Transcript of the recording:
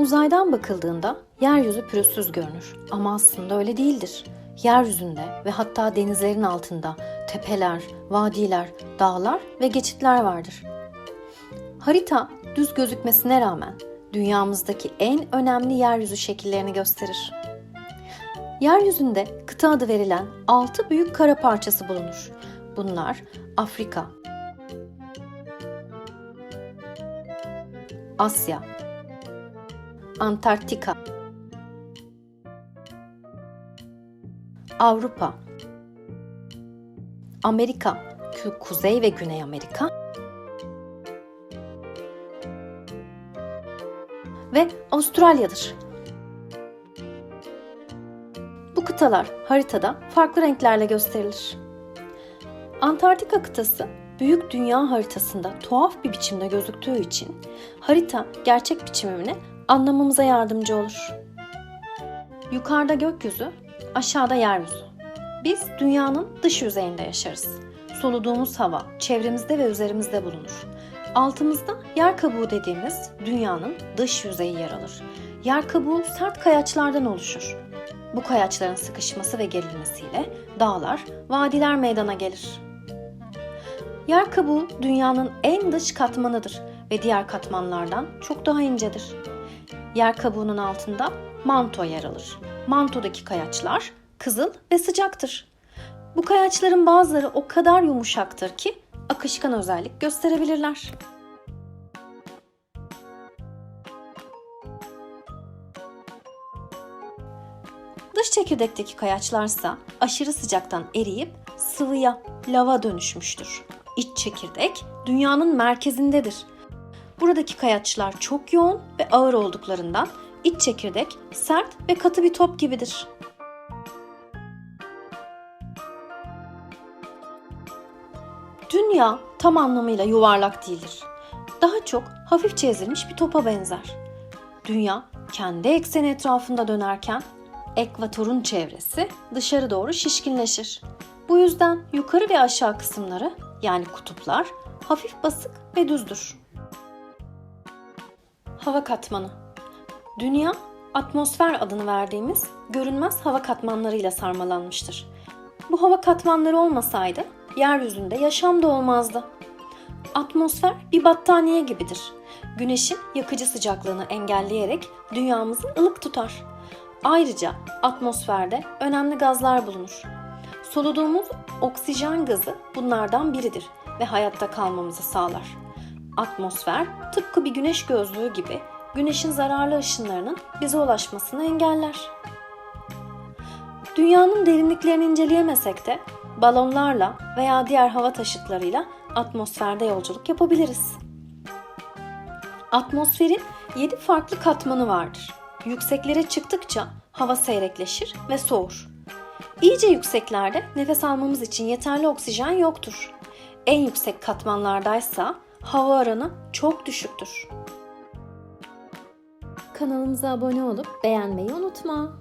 Uzaydan bakıldığında yeryüzü pürüzsüz görünür ama aslında öyle değildir. Yeryüzünde ve hatta denizlerin altında tepeler, vadiler, dağlar ve geçitler vardır. Harita düz gözükmesine rağmen dünyamızdaki en önemli yeryüzü şekillerini gösterir. Yeryüzünde kıta adı verilen 6 büyük kara parçası bulunur. Bunlar Afrika, Asya, Antarktika, Avrupa, Amerika, Kuzey ve Güney Amerika ve Avustralya'dır. Bu kıtalar haritada farklı renklerle gösterilir. Antarktika kıtası büyük dünya haritasında tuhaf bir biçimde gözüktüğü için harita gerçek biçimini anlamamıza yardımcı olur. Yukarıda gökyüzü, aşağıda yeryüzü. Biz dünyanın dış yüzeyinde yaşarız. Soluduğumuz hava çevremizde ve üzerimizde bulunur. Altımızda yer kabuğu dediğimiz dünyanın dış yüzeyi yer alır. Yer kabuğu sert kayaçlardan oluşur. Bu kayaçların sıkışması ve gerilmesiyle dağlar, vadiler meydana gelir. Yer kabuğu dünyanın en dış katmanıdır ve diğer katmanlardan çok daha incedir. Yer kabuğunun altında manto yer alır. Mantodaki kayaçlar kızıl ve sıcaktır. Bu kayaçların bazıları o kadar yumuşaktır ki akışkan özellik gösterebilirler. Dış çekirdekteki kayaçlarsa aşırı sıcaktan eriyip sıvıya, lava dönüşmüştür. İç çekirdek dünyanın merkezindedir. Buradaki kayaçlar çok yoğun ve ağır olduklarından iç çekirdek sert ve katı bir top gibidir. Dünya tam anlamıyla yuvarlak değildir. Daha çok hafifçe ezilmiş bir topa benzer. Dünya kendi ekseni etrafında dönerken ekvatorun çevresi dışarı doğru şişkinleşir. Bu yüzden yukarı ve aşağı kısımları yani kutuplar hafif basık ve düzdür. Hava katmanı Dünya, atmosfer adını verdiğimiz görünmez hava katmanlarıyla sarmalanmıştır. Bu hava katmanları olmasaydı yeryüzünde yaşam da olmazdı. Atmosfer bir battaniye gibidir. Güneşin yakıcı sıcaklığını engelleyerek dünyamızı ılık tutar. Ayrıca atmosferde önemli gazlar bulunur. Soluduğumuz oksijen gazı bunlardan biridir ve hayatta kalmamızı sağlar. Atmosfer tıpkı bir güneş gözlüğü gibi güneşin zararlı ışınlarının bize ulaşmasını engeller. Dünyanın derinliklerini inceleyemesek de balonlarla veya diğer hava taşıtlarıyla atmosferde yolculuk yapabiliriz. Atmosferin 7 farklı katmanı vardır. Yükseklere çıktıkça hava seyrekleşir ve soğur. İyice yükseklerde nefes almamız için yeterli oksijen yoktur. En yüksek katmanlardaysa hava oranı çok düşüktür. Kanalımıza abone olup beğenmeyi unutma.